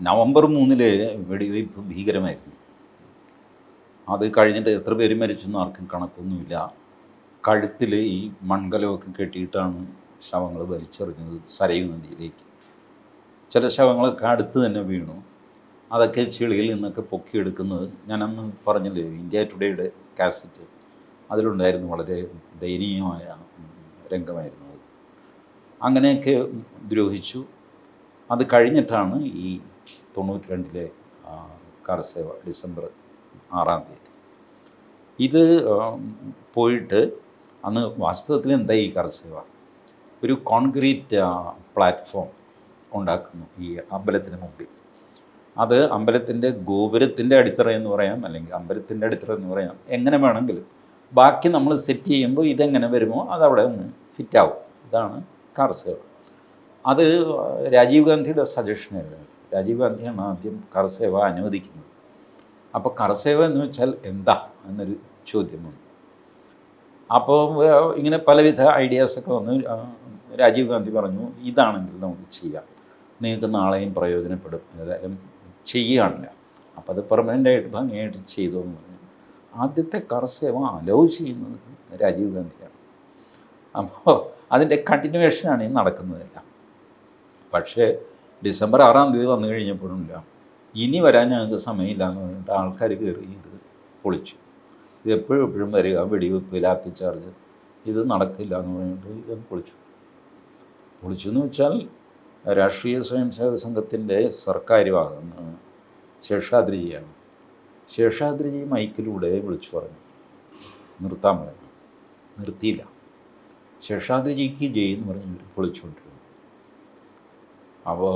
November മൂന്നിൽ വെടിവയ്പ് ഭീകരമായിരുന്നു. അത് കഴിഞ്ഞിട്ട് എത്ര പേര് മരിച്ചെന്ന് ആർക്കും കണക്കൊന്നുമില്ല. കഴുത്തിൽ ഈ മൺകലമൊക്കെ കെട്ടിയിട്ടാണ് ശവങ്ങൾ വലിച്ചെറിഞ്ഞത് സരയു നദിയിലേക്ക്. ചില ശവങ്ങളൊക്കെ അടുത്ത് തന്നെ വീണു. അതൊക്കെ ചെളിയിൽ നിന്നൊക്കെ പൊക്കിയെടുക്കുന്നത് ഞാനന്ന് പറഞ്ഞില്ലേ ഇന്ത്യ ടുഡേയുടെ കാസറ്റ്. അതിലുണ്ടായിരുന്നു വളരെ ദയനീയമായ രംഗമായിരുന്നു അത്. അങ്ങനെയൊക്കെ ദ്രോഹിച്ചു. അത് കഴിഞ്ഞിട്ടാണ് ഈ തൊണ്ണൂറ്റി രണ്ടിലെ കാലസേവ ഡിസംബർ ആറാം തീയതി. ഇത് പോയിട്ട് അന്ന് വാസ്തവത്തിൽ എന്താ ഈ കർസേവ ഒരു കോൺക്രീറ്റ് പ്ലാറ്റ്ഫോം ഉണ്ടാക്കുന്നു ഈ അമ്പലത്തിന് മുമ്പിൽ. അത് അമ്പലത്തിന്റെ ഗോപുരത്തിന്റെ അടിത്തറ എന്ന് പറയാം അല്ലെങ്കിൽ അമ്പലത്തിന്റെ അടിത്തറ എന്ന് പറയാം എങ്ങനെ വേണമെങ്കിലും. ബാക്കി നമ്മൾ സെറ്റ് ചെയ്യുമ്പോൾ ഇതെങ്ങനെ വരുമോ അതവിടെ ഒന്ന് ഫിറ്റാവും ഇതാണ് കർസേവ അത് രാജീവ് ഗാന്ധിയുടെ സജഷനായിരുന്നു രാജീവ് ഗാന്ധിയാണ് ആദ്യം കർസേവ അനുവദിക്കുന്നത്. അപ്പോൾ കർസേവ എന്ന് വെച്ചാൽ എന്താ എന്നൊരു ചോദ്യം വന്നു അപ്പോൾ ഇങ്ങനെ പലവിധ ഐഡിയാസൊക്കെ വന്നു രാജീവ് ഗാന്ധി പറഞ്ഞു ഇതാണെങ്കിൽ നമുക്ക് ചെയ്യാം. നിങ്ങൾക്ക് നാളെയും പ്രയോജനപ്പെടും. ഏതായാലും ചെയ്യുകയാണില്ല അപ്പോൾ അത് പെർമനന്റായിട്ട് ഭംഗിയായിട്ട് ചെയ്തു എന്ന് പറഞ്ഞു. ആദ്യത്തെ കർസേവ അലോ ചെയ്യുന്നത് രാജീവ് ഗാന്ധിയാണ്. അപ്പോൾ അതിന്റെ കണ്ടിന്യൂവേഷനാണ് ഈ നടക്കുന്നതെല്ലാം. പക്ഷേ ഡിസംബർ ആറാം തീയതി വന്നു കഴിഞ്ഞപ്പോഴില്ല ഇനി വരാൻ ഞങ്ങൾക്ക് സമയമില്ല എന്ന് പറഞ്ഞിട്ട് ആൾക്കാർ കയറി ഇത് പൊളിച്ചു. ഇത് എപ്പോഴും എപ്പോഴും വരിക വെടിവെപ്പ് ലാത്തി ചാർജ് ഇത് നടക്കില്ല എന്ന് പറഞ്ഞിട്ട് ഇത് പൊളിച്ചു. പൊളിച്ചു എന്ന് വെച്ചാൽ രാഷ്ട്രീയ സ്വയം സേവക സംഘത്തിന്റെ സർക്കാർ ഭാഗത്ത് ശേഷാദ്രിജിയാണ് ശേഷാദ്രിജി മൈക്കിലൂടെ വിളിച്ചു പറഞ്ഞു. നിർത്താൻ പറഞ്ഞു. നിർത്തിയില്ല. ശേഷാദ്രിജിക്ക് ജയ് എന്ന് പറഞ്ഞ് ഇവർ പൊളിച്ചുകൊണ്ടിരുന്നു അപ്പോൾ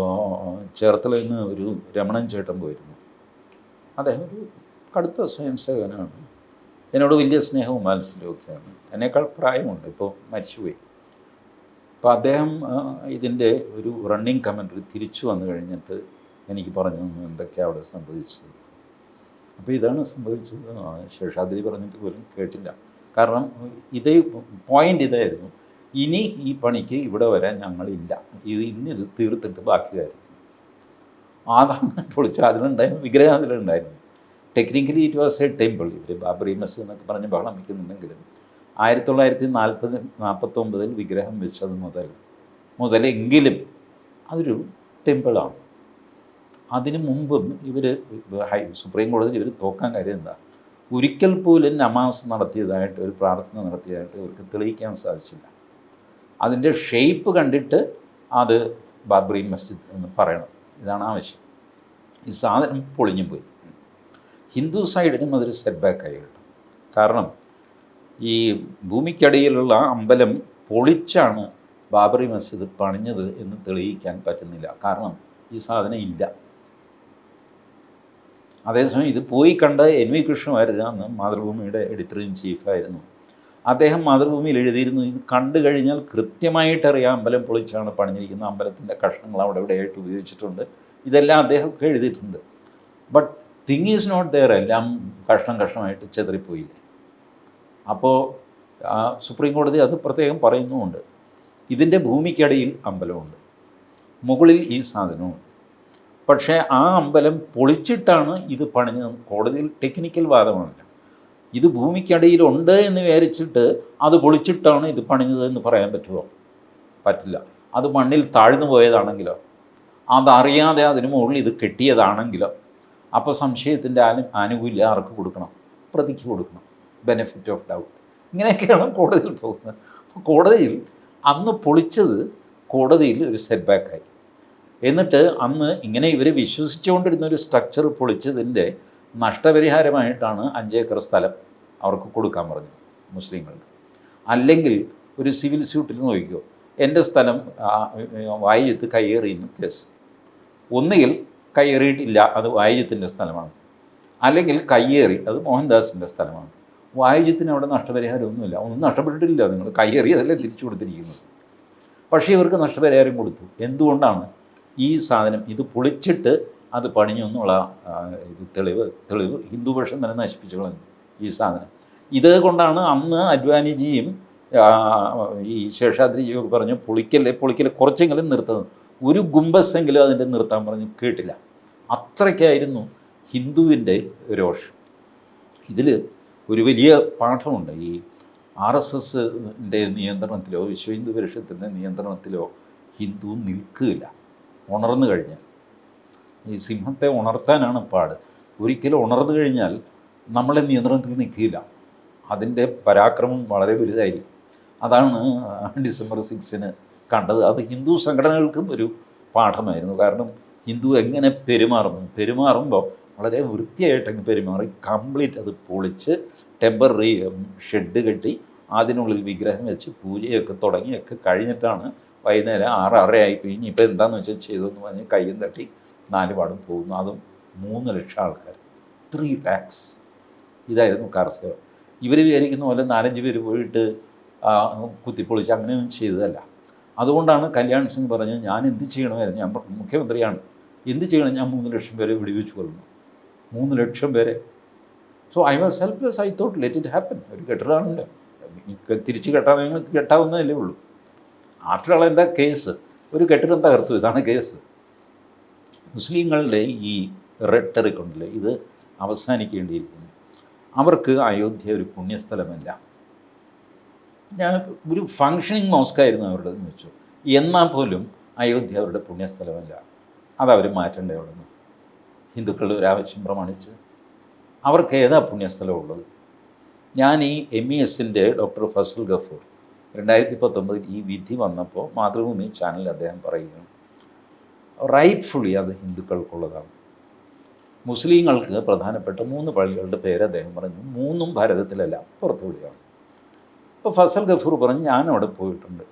ചേർത്തല നിന്ന് ഒരു രമണൻ ചേട്ടൻ പോയിരുന്നു. അദ്ദേഹം ഒരു കടുത്ത സ്വയം സേവകനാണ് എന്നോട് വലിയ സ്നേഹവും മാത്സല്യമൊക്കെയാണ് എന്നേക്കാൾ പ്രായമുണ്ട്. ഇപ്പോൾ മരിച്ചുപോയി. അപ്പോൾ അദ്ദേഹം ഇതിന്റെ ഒരു റണ്ണിങ് കമൻട്രി തിരിച്ചു വന്നു കഴിഞ്ഞിട്ട് എനിക്ക് പറഞ്ഞു എന്തൊക്കെയാണ് അവിടെ സംഭവിച്ചത്? അപ്പോൾ ഇതാണ് സംഭവിച്ചത്. ശേഷാദ്രി പറഞ്ഞിട്ട് പോലും കേട്ടില്ല. കാരണം ഇതേ പോയിന്റ് ഇതായിരുന്നു. ഇനി ഈ പണിക്ക് ഇവിടെ വരാൻ ഞങ്ങളില്ല. ഇത് ഇന്ന് ഇത് തീർത്തിട്ട് ബാക്കി കാര്യം. ആദാം പൊളിച്ചു അതിലുണ്ടായിരുന്നു വിഗ്രഹം അതിലുണ്ടായിരുന്നു. Technically it was a temple ഇവർ ബാബറി മസ്ജിദ് എന്നൊക്കെ പറഞ്ഞ് ബഹളം വയ്ക്കുന്നുണ്ടെങ്കിലും ആയിരത്തി തൊള്ളായിരത്തി നാൽപ്പത് നാൽപ്പത്തൊമ്പതിൽ വിഗ്രഹം വെച്ചത് മുതൽ മുതലെങ്കിലും അതൊരു ടെമ്പിളാണ് അതിനു മുമ്പും ഇവർ ഹൈ സുപ്രീം കോടതിയിൽ ഇവർ തോക്കാൻ കാര്യം എന്താ? ഒരിക്കൽ പോലും നമാസ് നടത്തിയതായിട്ട് ഒരു പ്രാർത്ഥന നടത്തിയതായിട്ട് ഇവർക്ക് തെളിയിക്കാൻ സാധിച്ചില്ല. അതിന്റെ ഷേപ്പ് കണ്ടിട്ട് അത് ബാബറി മസ്ജിദ് എന്ന് പറയണം. ഇതാണ് ആവശ്യം ഈ സാധനം പൊളിഞ്ഞു പോയി. ഹിന്ദു സൈഡിനും അതൊരു സെറ്റ് ബാക്കായി കിട്ടും. കാരണം ഈ ഭൂമിക്കടിയിലുള്ള അമ്പലം പൊളിച്ചാണ് ബാബറി മസ്ജിദ് പണിഞ്ഞത് എന്ന് തെളിയിക്കാൻ പറ്റുന്നില്ല. കാരണം ഈ സാധനം ഇല്ല. അതേസമയം ഇത് പോയി കണ്ട എൻ വി കൃഷ്ണമായിരുന്നു അന്ന് മാതൃഭൂമിയുടെ എഡിറ്റർ ഇൻ ചീഫായിരുന്നു അദ്ദേഹം മാതൃഭൂമിയിൽ എഴുതിയിരുന്നു. ഇത് കണ്ടു കഴിഞ്ഞാൽ കൃത്യമായിട്ടറിയാം അമ്പലം പൊളിച്ചാണ് പണിഞ്ഞിരിക്കുന്ന അമ്പലത്തിന്റെ കഷ്ണങ്ങൾ അവിടെ ഇവിടെയായിട്ട് ഉപയോഗിച്ചിട്ടുണ്ട്. ഇതെല്ലാം അദ്ദേഹമൊക്കെ എഴുതിയിട്ടുണ്ട്. But thing is not there എല്ലാം കഷ്ണം കഷ്ണമായിട്ട് ചെതറിപ്പോയില്ലേ? അപ്പോൾ സുപ്രീം കോടതി അത് പ്രത്യേകം പറയുന്നുമുണ്ട്. ഇതിന്റെ ഭൂമിക്കടിയിൽ അമ്പലമുണ്ട്. മുകളിൽ ഈ സാധനമുണ്ട്. പക്ഷേ ആ അമ്പലം പൊളിച്ചിട്ടാണ് ഇത് പണിഞ്ഞത് കോടതിയിൽ ടെക്നിക്കൽ വാദമല്ല ഇത് ഭൂമിക്കടിയിലുണ്ട് എന്ന് വിചാരിച്ചിട്ട് അത് പൊളിച്ചിട്ടാണ് ഇത് പണിഞ്ഞത് എന്ന് പറയാൻ പറ്റുമോ? പറ്റില്ല. അത് മണ്ണിൽ താഴ്ന്നു പോയതാണെങ്കിലോ? അതറിയാതെ അതിന് മുകളിൽ ഇത് കെട്ടിയതാണെങ്കിലോ? അപ്പോൾ സംശയത്തിന്റെ ആനു ആനുകൂല്യം ആർക്ക് കൊടുക്കണം? പ്രതിക്ക് കൊടുക്കണം. ബെനിഫിറ്റ് ഓഫ് ഡൗട്ട് ഇങ്ങനെയൊക്കെയാണ് കോടതിയിൽ പോകുന്നത്. അപ്പോൾ കോടതിയിൽ അന്ന് പൊളിച്ചത് കോടതിയിൽ ഒരു സെറ്റ് ബാക്കായി എന്നിട്ട് അന്ന് ഇങ്ങനെ ഇവർ വിശ്വസിച്ചുകൊണ്ടിരുന്ന ഒരു സ്ട്രക്ചർ പൊളിച്ചതിന്റെ നഷ്ടപരിഹാരമായിട്ടാണ് അഞ്ചേക്കർ സ്ഥലം അവർക്ക് കൊടുക്കാൻ പറഞ്ഞു മുസ്ലിങ്ങൾക്ക്. അല്ലെങ്കിൽ ഒരു സിവിൽ സ്യൂട്ടിൽ നോക്കിക്കോ എന്റെ സ്ഥലം ആ, വായിയത്ത് കയ്യേറിയെന്ന് കേസ്. ഒന്നുകിൽ കയ്യേറിയിട്ടില്ല അത് വായിജത്തിന്റെ സ്ഥലമാണ്. അല്ലെങ്കിൽ കയ്യേറി അത് മോഹൻദാസിന്റെ സ്ഥലമാണ്. വായിജത്തിന് അവിടെ നഷ്ടപരിഹാരമൊന്നുമില്ല. ഒന്നും നഷ്ടപ്പെട്ടിട്ടില്ല നിങ്ങൾ. കയ്യേറിയതല്ലേ തിരിച്ചു കൊടുത്തിരിക്കുന്നത്. പക്ഷേ ഇവർക്ക് നഷ്ടപരിഹാരം കൊടുത്തു. എന്തുകൊണ്ടാണ് ഈ സാധനം ഇത് പൊളിച്ചിട്ട് അത് പണിഞ്ഞു എന്നുള്ള ഇത് തെളിവ് തെളിവ് ഹിന്ദുപക്ഷം തന്നെ നശിപ്പിച്ചു കളഞ്ഞു ഈ സാധനം. ഇത് കൊണ്ടാണ് അന്ന് അദ്വാനിജിയും ഈ ശേഷാദ്രിജിയൊക്കെ പറഞ്ഞു പൊളിക്കല്ലേ പൊളിക്കൽ കുറച്ചെങ്കിലും നിർത്തുന്നത് ഒരു ഗുംബസെങ്കിലും അതിന്റെ നിർത്താൻ പറഞ്ഞു കേട്ടില്ല. അത്രയ്ക്കായിരുന്നു ഹിന്ദുവിന്റെ രോഷം. ഇതിൽ ഒരു വലിയ പാഠമുണ്ട്. ഈ ആർ എസ് എസിന്റെ നിയന്ത്രണത്തിലോ വിശ്വ ഹിന്ദു പരിഷത്തിന്റെ നിയന്ത്രണത്തിലോ ഹിന്ദു നിൽക്കുകയില്ല. ഉണർന്നു കഴിഞ്ഞാൽ. ഈ സിംഹത്തെ ഉണർത്താനാണ് പാട്. ഒരിക്കലും ഉണർന്നു കഴിഞ്ഞാൽ നമ്മളെ നിയന്ത്രണത്തിൽ നിൽക്കില്ല. അതിന്റെ പരാക്രമം വളരെ വലുതായിരിക്കും. അതാണ് ഡിസംബർ സിക്സിന് കണ്ടത്. അത് ഹിന്ദു സംഘടനകൾക്കും ഒരു പാഠമായിരുന്നു. കാരണം ഹിന്ദു എങ്ങനെ പെരുമാറുന്നു? പെരുമാറുമ്പോൾ വളരെ വൃത്തിയായിട്ടങ്ങ് പെരുമാറി കംപ്ലീറ്റ് അത് പൊളിച്ച് ടെമ്പററി ഷെഡ് കെട്ടി അതിനുള്ളിൽ വിഗ്രഹം വെച്ച് പൂജയൊക്കെ തുടങ്ങിയൊക്കെ കഴിഞ്ഞിട്ടാണ് വൈകുന്നേരം ആറ് ആറര ആയി കഴിഞ്ഞ് ഇപ്പോൾ എന്താണെന്ന് വെച്ചാൽ ചെയ്തതെന്ന് പറഞ്ഞ് കയ്യും തട്ടി നാല് പാടും പോകുന്നു. അതും മൂന്ന് ലക്ഷം ആൾക്കാർ ത്രീ ലാക്സ് ഇതായിരുന്നു കർഷകർ ഇവർ വിചാരിക്കുന്ന പോലെ നാലഞ്ച് പേര് പോയിട്ട് കുത്തിപ്പൊളിച്ച് അങ്ങനെയൊന്നും ചെയ്തതല്ല. അതുകൊണ്ടാണ് കല്യാൺ സിംഗ് പറഞ്ഞത് ഞാൻ എന്ത് ചെയ്യണമായിരുന്നു? ഞാൻ മുഖ്യമന്ത്രിയാണ്. എന്ത് ചെയ്യണം? ഞാൻ മൂന്ന് ലക്ഷം പേരെ വെടിവെച്ച് കൊല്ലുന്നു. മൂന്ന് ലക്ഷം പേരെ. So I was helpless I thought let it happen ഒരു കെട്ടിടാണല്ലോ തിരിച്ച് കെട്ടാൻ കെട്ടാവുന്നതല്ലേ ഉള്ളൂ. ആഫ്റ്റർ ആൾ എന്താ കേസ് ഒരു കെട്ടിടം തകർത്തു. ഇതാണ് കേസ് മുസ്ലിങ്ങളുടെ ഈ റെട്ടറിക് ഉണ്ടല്ലോ? ഇത് അവസാനിക്കേണ്ടിയിരിക്കുന്നു. അവർക്ക് അയോധ്യ ഒരു പുണ്യസ്ഥലമല്ല. ഞാൻ ഒരു ഫങ്ഷനിങ് മോസ്കായിരുന്നു അവരുടെ എന്ന് വെച്ചു. എന്നാൽ പോലും അയോധ്യ അവരുടെ പുണ്യസ്ഥലമല്ല. അതവർ മാറ്റേണ്ടേ അവിടെ നിന്ന്? ഹിന്ദുക്കളുടെ ഒരു ആവശ്യം പ്രമാണിച്ച്. അവർക്ക് ഏതാ പുണ്യസ്ഥലമുള്ളത് ഞാൻ ഈ എം ഇ എസിന്റെ ഡോക്ടർ ഫസൽ ഗഫൂർ രണ്ടായിരത്തി പത്തൊമ്പതിൽ ഈ വിധി വന്നപ്പോൾ മാതൃഭൂമി ചാനലിൽ അദ്ദേഹം പറയുകയാണ്. റൈറ്റ്ഫുള്ളി അത് ഹിന്ദുക്കൾക്കുള്ളതാണ്. മുസ്ലിങ്ങൾക്ക് പ്രധാനപ്പെട്ട മൂന്ന് പള്ളികളുടെ പേര് അദ്ദേഹം പറഞ്ഞു. മൂന്നും ഭാരതത്തിലല്ല പുറത്തുവിടുകയാണ് ഇപ്പോൾ ഫസൽ ഗഫൂർ പറഞ്ഞു ഞാൻ അവിടെ പോയിട്ടുണ്ട്.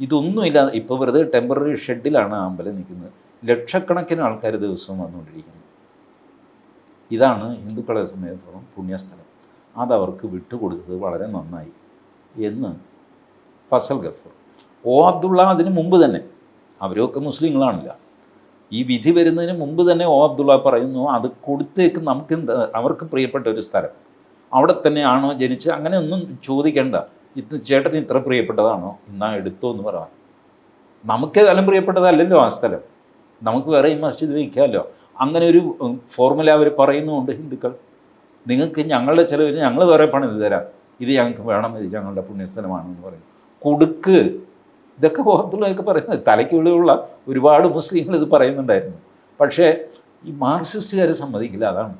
ഇതൊന്നുമില്ല ഇപ്പോൾ വെറുതെ ടെമ്പററി ഷെഡിലാണ് ആ അമ്പലം നിൽക്കുന്നത്. ലക്ഷക്കണക്കിന് ആൾക്കാർ ദിവസവും വന്നുകൊണ്ടിരിക്കുന്നു. ഇതാണ് ഹിന്ദുക്കളെ സംബന്ധിച്ചിടത്തോളം പുണ്യസ്ഥലം. അതവർക്ക് വിട്ടുകൊടുത്തത് വളരെ നന്നായി എന്ന് ഫസൽ ഗഫൂർ. ഓ അബ്ദുള്ള അതിന് മുമ്പ് തന്നെ. അവരൊക്കെ മുസ്ലിങ്ങളാണില്ല. ഈ വിധി വരുന്നതിന് മുമ്പ് തന്നെ ഓ അബ്ദുള്ള പറയുന്നു അത് കൊടുത്തേക്ക് നമുക്ക് അവർക്ക് പ്രിയപ്പെട്ട ഒരു സ്ഥലം. അവിടെ തന്നെയാണോ ജനിച്ച് അങ്ങനെ ഒന്നും ചോദിക്കേണ്ട. ഇത് ചേട്ടന് ഇത്ര പ്രിയപ്പെട്ടതാണോ? എന്നാ എടുത്തോ എന്ന് പറയാം നമുക്ക് ഏതായാലും പ്രിയപ്പെട്ടതല്ലല്ലോ ആ സ്ഥലം. നമുക്ക് വേറെ ഈ മസ്ജിദ് വയ്ക്കാമല്ലോ. അങ്ങനെ ഒരു ഫോർമുല അവർ പറയുന്നുണ്ട് ഹിന്ദുക്കൾ. നിങ്ങൾക്ക് ഞങ്ങളുടെ ചിലവിൽ ഞങ്ങൾ വേറെ പണിത് തരാം. ഇത് ഞങ്ങൾക്ക് വേണം ഇത് ഞങ്ങളുടെ പുണ്യസ്ഥലമാണെന്ന് പറയും. കൊടുക്ക്. ഇതൊക്കെ അബ്ദുള്ളയൊക്കെ പറയുന്നത് തലയ്ക്കുള്ളിലുള്ള ഒരുപാട് മുസ്ലിങ്ങൾ ഇത് പറയുന്നുണ്ടായിരുന്നു. പക്ഷേ ഈ മാർക്സിസ്റ്റുകാർ സമ്മതിക്കില്ല അതാണ്.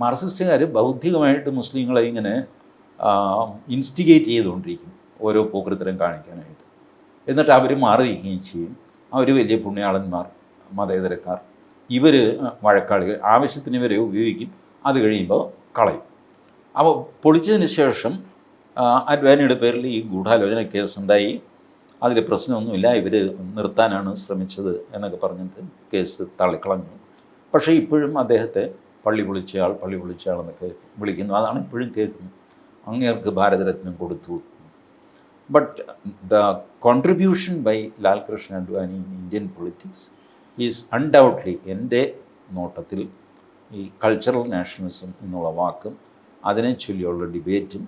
മാർക്സിസ്റ്റുകാർ ബൗദ്ധികമായിട്ട് മുസ്ലിങ്ങളെ ഇങ്ങനെ ഇൻസ്റ്റിഗേറ്റ് ചെയ്തുകൊണ്ടിരിക്കും ഓരോ പോക്കൃത്തരം കാണിക്കാനായിട്ട്. എന്നിട്ട് അവർ മാറി നിൽക്കുകയും ചെയ്യും. അവർ വലിയ പുണ്യാളന്മാർ മതേതരക്കാർ ഇവർ വഴക്കാളികൾ ആവശ്യത്തിന് ഇവരെ ഉപയോഗിക്കും അത് കഴിയുമ്പോൾ കളയും. അപ്പോൾ പൊളിച്ചതിന് ശേഷം അഡ്വാനിയുടെ പേരിൽ ഈ ഗൂഢാലോചന കേസുണ്ടായി. അതിൽ പ്രശ്നമൊന്നുമില്ല. ഇവർ നിർത്താനാണ് ശ്രമിച്ചത് എന്നൊക്കെ പറഞ്ഞിട്ട് കേസ് തള്ളിക്കളഞ്ഞു. പക്ഷേ ഇപ്പോഴും അദ്ദേഹത്തെ പള്ളി പൊളിച്ചയാൾ പള്ളി പൊളിച്ചയാൾ എന്നൊക്കെ വിളിക്കുന്നു. അതാണ് ഇപ്പോഴും കേൾക്കുന്നത്. അങ്ങേർക്ക് ഭാരതരത്നം കൊടുത്തു. But the contribution by Lalkrishna Advani in Indian politics is undoubtedly എന്റെ നോട്ടത്തിൽ ഈ കൾച്ചറൽ നാഷണലിസം എന്നുള്ള വാക്കും അതിനെ ചൊല്ലിയുള്ള ഡിബേറ്റും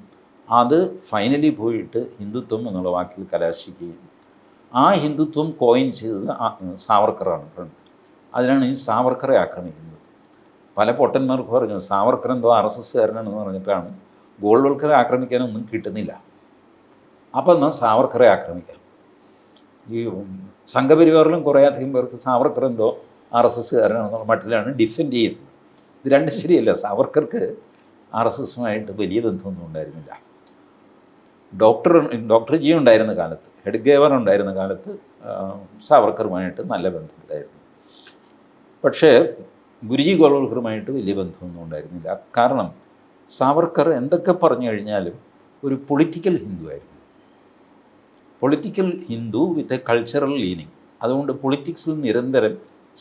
അത് ഫൈനലി പോയിട്ട് ഹിന്ദുത്വം എന്നുള്ള വാക്കിൽ കലാശിക്കുകയും ആ ഹിന്ദുത്വം കോയിൻ ചെയ്തത് സാവർക്കറാണ്. അതിനാണ് ഈ സാവർക്കറെ ആക്രമിക്കുന്നത്. പല പൊട്ടന്മാർക്ക് പറഞ്ഞു സാവർക്കർ എന്തോ ആർ എസ് എസ്സുകാരനാണെന്ന് പറഞ്ഞിട്ടാണ് ഗോൾവൽക്കറെ ആക്രമിക്കാനൊന്നും കിട്ടുന്നില്ല. അപ്പോൾ എന്നാൽ സാവർക്കറെ ആക്രമിക്കാം? ഈ സംഘപരിവാറിലും കുറേ അധികം പേർക്ക് സാവർക്കർ എന്തോ ആർ എസ് എസ്സുകാരനാണെന്നുള്ള മട്ടിലാണ് ഡിഫെൻഡ് ചെയ്യുന്നത്. ഇത് രണ്ടും ശരിയല്ല. സാവർക്കർക്ക് ആർ എസ് എസുമായിട്ട് വലിയ ബന്ധമൊന്നും ഉണ്ടായിരുന്നില്ല. ഡോക്ടർ ഡോക്ടർ ജി ഉണ്ടായിരുന്ന കാലത്ത് ഹെഡ്ഗേവർ ഉണ്ടായിരുന്ന കാലത്ത് സാവർക്കറുമായിട്ട് നല്ല ബന്ധത്തിലായിരുന്നു. പക്ഷേ ഗുരുജി ഗോൾവൽക്കറുമായിട്ട് വലിയ ബന്ധമൊന്നും ഉണ്ടായിരുന്നില്ല. കാരണം സാവർക്കർ എന്തൊക്കെ പറഞ്ഞു കഴിഞ്ഞാലും ഒരു പൊളിറ്റിക്കൽ ഹിന്ദു ആയിരുന്നു. Political Hindu with a cultural leaning അതുകൊണ്ട് പൊളിറ്റിക്സിൽ നിരന്തരം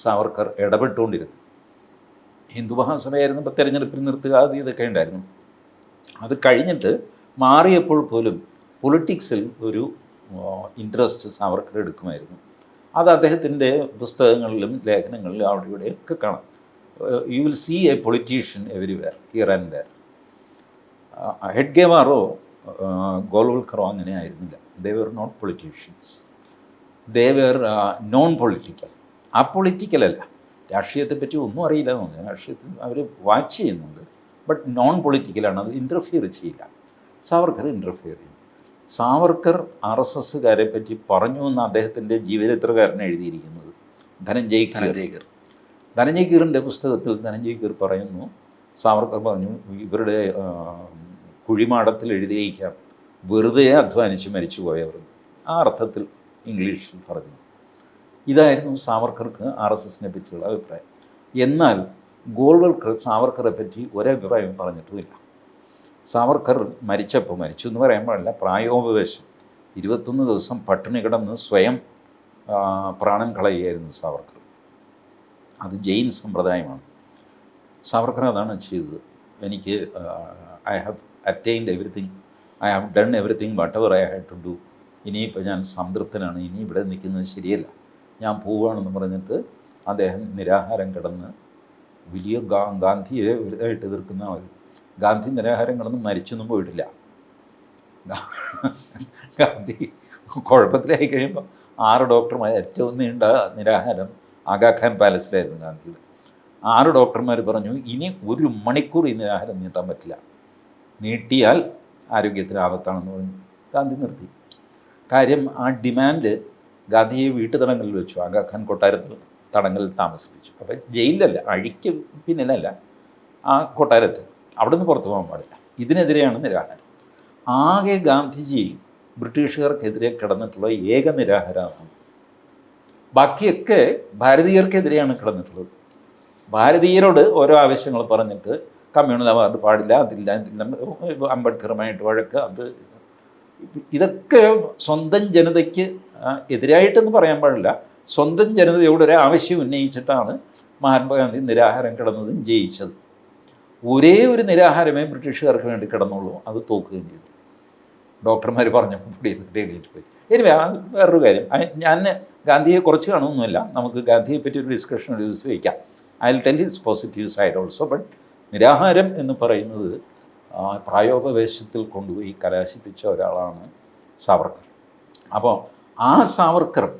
സാവർക്കർ ഇടപെട്ടുകൊണ്ടിരുന്നു. ഹിന്ദു മഹാസഭയായിരുന്നപ്പോൾ തെരഞ്ഞെടുപ്പിൽ നിർത്തുക അത് ഇതൊക്കെ ഉണ്ടായിരുന്നു. അത് കഴിഞ്ഞിട്ട് മാറിയപ്പോൾ പോലും പൊളിറ്റിക്സിൽ ഒരു ഇൻട്രസ്റ്റ് സാവർക്കർ എടുക്കുമായിരുന്നു. അത് അദ്ദേഹത്തിന്റെ പുസ്തകങ്ങളിലും ലേഖനങ്ങളിലും അവിടെ ഇവിടെ ഒക്കെ കാണാം you will see a politician everywhere here and there ഹെഡ്ഗേമാറോ ഗോൾവൽക്കറോ അങ്ങനെ ആയിരുന്നില്ല. They were not politicians they were non political ആ പൊളിറ്റിക്കലല്ല രാഷ്ട്രീയത്തെപ്പറ്റി ഒന്നും അറിയില്ല എന്ന് തോന്നുന്നു. രാഷ്ട്രീയത്തിൽ അവർ വാച്ച് ചെയ്യുന്നുണ്ട്. ബട്ട് നോൺ പൊളിറ്റിക്കലാണ് അത് ഇന്റർഫിയർ ചെയ്യില്ല. സാവർക്കർ ഇന്റർഫിയർ ചെയ്യും. സാവർക്കർ ആർ എസ് എസ്സുകാരെ പറ്റി പറഞ്ഞു എന്ന് അദ്ദേഹത്തിന്റെ ജീവചരിത്രകാരൻ എഴുതിയിരിക്കുന്നത്. ധനഞ്ജയ് കീർ. ധനഞ്ജയ് കീറിന്റെ പുസ്തകത്തിൽ ധനഞ്ജയ് കീർ പറയുന്നു സാവർക്കർ പറഞ്ഞു ഇവരുടെ കുഴിമാടത്തിൽ എഴുതിയേക്കാം വെറുതെ അധ്വാനിച്ച് മരിച്ചു പോയവർ ആ അർത്ഥത്തിൽ ഇംഗ്ലീഷിൽ പറഞ്ഞു. ഇതായിരുന്നു സാവർക്കർക്ക് ആർ എസ് എസിനെ പറ്റിയുള്ള അഭിപ്രായം. എന്നാൽ ഗോൾവൽക്കർ സാവർക്കറെ പറ്റി ഒരഭിപ്രായം പറഞ്ഞിട്ടുമില്ല. സാവർക്കർ മരിച്ചപ്പോൾ മരിച്ചു എന്ന് പറയാൻ പാടില്ല. പ്രായോപവേശം. ഇരുപത്തൊന്ന് ദിവസം പട്ടിണി കിടന്ന് സ്വയം പ്രാണൻ കളയുകയായിരുന്നു സാവർക്കർ. അത് ജെയിൻ സമ്പ്രദായമാണ്. സാവർക്കർ അതാണ് ചെയ്തത്. എനിക്ക് I have attained everything I have done everything whatever I had to do ഇനിയിപ്പോൾ ഞാൻ സംതൃപ്തനാണ്. ഇനി ഇവിടെ നിൽക്കുന്നത് ശരിയല്ല. ഞാൻ പോവുകയാണെന്ന് പറഞ്ഞിട്ട് അദ്ദേഹം നിരാഹാരം കിടന്ന് വലിയ ഗാ ഗാന്ധിയെ വലുതായിട്ട് എതിർക്കുന്ന ആൾ ഗാന്ധി നിരാഹാരങ്ങളൊന്നും മരിച്ചൊന്നും പോയിട്ടില്ല. ഗാന്ധി കുഴപ്പത്തിലായി കഴിയുമ്പോൾ ആറ് ഡോക്ടർമാർ ഏറ്റവും നീണ്ട നിരാഹാരം ആഗാഖാൻ പാലസിലായിരുന്നു ഗാന്ധി ആറ് ഡോക്ടർമാർ പറഞ്ഞു ഇനി ഒരു മണിക്കൂർ ഈ നിരാഹാരം നീട്ടാൻ പറ്റില്ല. നീട്ടിയാൽ ആരോഗ്യത്തിന് ആപത്താണെന്ന് പറഞ്ഞു. ഗാന്ധി നിർത്തി. കാര്യം ആ ഡിമാൻഡ് ഗാന്ധിയെ വീട്ടുതടങ്കലിൽ വെച്ചു. ആഗാഖാൻ കൊട്ടാരത്തിൽ തടങ്കലിൽ താമസിപ്പിച്ചു. അപ്പം ജയിലിലല്ല അഴിക്ക് പിന്നിലല്ല ആ കൊട്ടാരത്തിൽ. അവിടെ നിന്ന് പുറത്തു പോകാൻ പാടില്ല. ഇതിനെതിരെയാണ് നിരാഹാരം. ആകെ ഗാന്ധിജി ബ്രിട്ടീഷുകാർക്കെതിരെ കിടന്നിട്ടുള്ള ഏക നിരാഹാരമാണ്. ബാക്കിയൊക്കെ ഭാരതീയർക്കെതിരെയാണ് കിടന്നിട്ടുള്ളത്. ഭാരതീയരോട് ഓരോ ആവശ്യങ്ങൾ പറഞ്ഞിട്ട് കമ്മ്യൂണിസം അത് പാടില്ല അതില്ല ഇതില്ല അംബേദ്കറുമായിട്ട് വഴക്ക് അത് ഇതൊക്കെ സ്വന്തം ജനതയ്ക്ക് എതിരായിട്ടെന്ന് പറയാൻ പാടില്ല. സ്വന്തം ജനതയോട് ഒരു ആവശ്യം ഉന്നയിച്ചിട്ടാണ് മഹാത്മാഗാന്ധി നിരാഹാരം കിടന്നതും ജയിച്ചത്. ഒരേ ഒരു നിരാഹാരമേ ബ്രിട്ടീഷുകാർക്ക് വേണ്ടി കിടന്നുള്ളൂ. അത് തോക്കുകയും ചെയ്തു. ഡോക്ടർമാർ പറഞ്ഞപ്പോൾ തേടിയിട്ട് പോയി. ഇനി വേറൊരു കാര്യം. ഞാൻ ഗാന്ധിയെ കുറച്ച് കാണുമൊന്നുമില്ല. നമുക്ക് ഗാന്ധിയെ പറ്റി ഒരു ഡിസ്കഷൻ ഒരു ദിവസം വയ്ക്കാം I tell his positive side also but നിരാഹാരം എന്ന് പറയുന്നത് പ്രായോപവേശത്തിൽ കൊണ്ടുപോയി കലാശിപ്പിച്ച ഒരാളാണ് സാവർക്കർ. അപ്പോൾ ആ സാവർക്കർ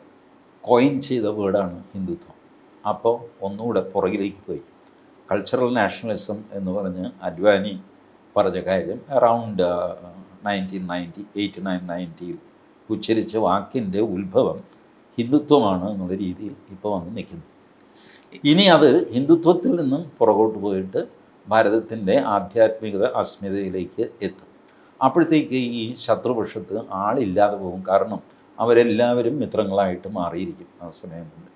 കോയിൻ ചെയ്ത വേർഡാണ് ഹിന്ദുത്വം. അപ്പോൾ ഒന്നുകൂടെ പുറകിലേക്ക് പോയി. കൾച്ചറൽ നാഷണലിസം എന്ന് പറഞ്ഞ് അഡ്വാനി പറഞ്ഞ കാര്യം around nineteen ninety eighty nine നയന്റിയിൽ ഉച്ചരിച്ച വാക്കിന്റെ ഉത്ഭവം ഹിന്ദുത്വമാണ് എന്നുള്ള രീതിയിൽ ഇപ്പോൾ വന്ന് നിൽക്കുന്നു. ഇനി അത് ഹിന്ദുത്വത്തിൽ നിന്നും പുറകോട്ട് പോയിട്ട് ഭാരതത്തിന്റെ ആധ്യാത്മികത അസ്മിതയിലേക്ക് എത്തും. അപ്പോഴത്തേക്ക് ഈ ശത്രുപക്ഷത്ത് ആളില്ലാതെ പോകും. കാരണം അവരെല്ലാവരും മിത്രങ്ങളായിട്ട് മാറിയിരിക്കും ആ സമയം കൊണ്ട്.